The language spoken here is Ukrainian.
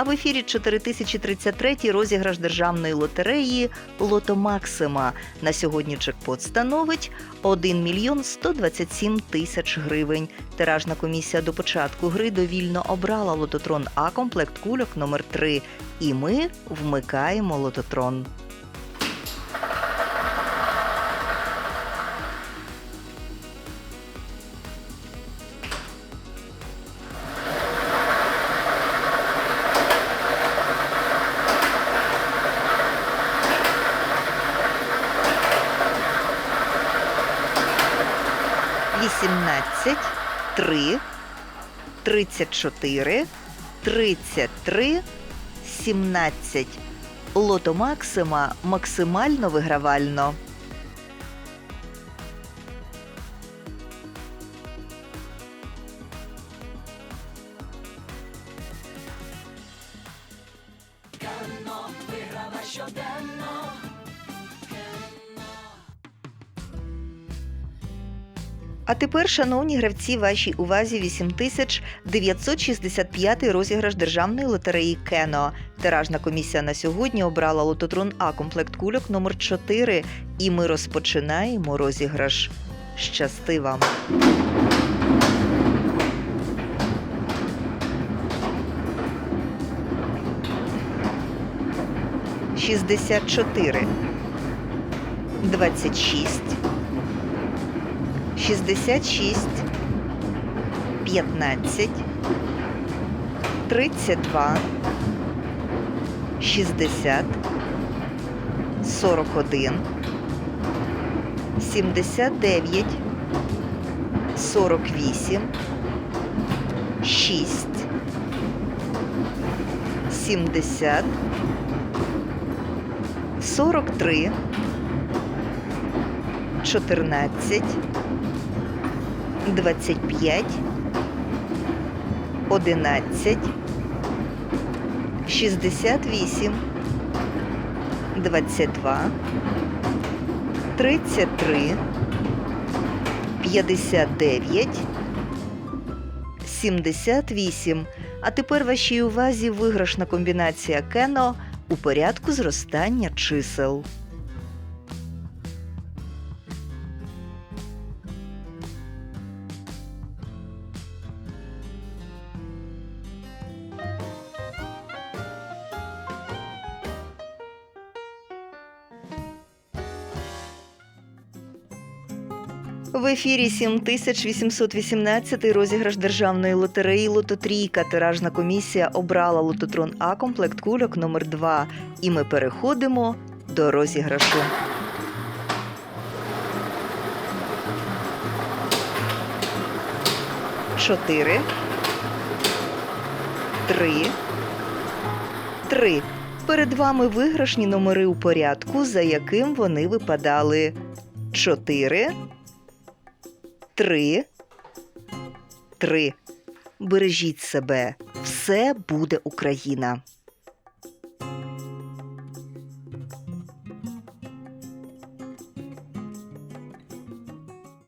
А в ефірі 4033 розіграш державної лотереї Лото Максима. На сьогодні чекпот становить 1 мільйон 127 тисяч гривень. Тиражна комісія до початку гри довільно обрала лототрон А комплект кульок номер 3 І ми вмикаємо лототрон. Вісімнадцять, три, тридцять чотири, тридцять три, сімнадцять. Лото Максима максимально вигравально. А тепер, шановні гравці, вашій увазі 8965 розіграш державної лотереї Кено. Тиражна комісія на сьогодні обрала лототрон А комплект кульок номер 4 і ми розпочинаємо розіграш. Щасти вам! Шістдесят чотири, двадцять шість, 66, 15, 32, 60, 41, 79, 48, 6, 70, 43, 14, 25, 11, 68, 22, 33, 59, 78. А тепер вашій увазі виграшна комбінація кено у порядку зростання чисел. В ефірі 7818 розіграш державної лотереї Лототрійка. Тиражна комісія обрала лототрон А комплект кульок номер 2 І ми переходимо до розіграшу. Чотири. Три. Три. Перед вами виграшні номери у порядку, за яким вони випадали. Чотири. Три. Три. Бережіть себе. Все буде Україна.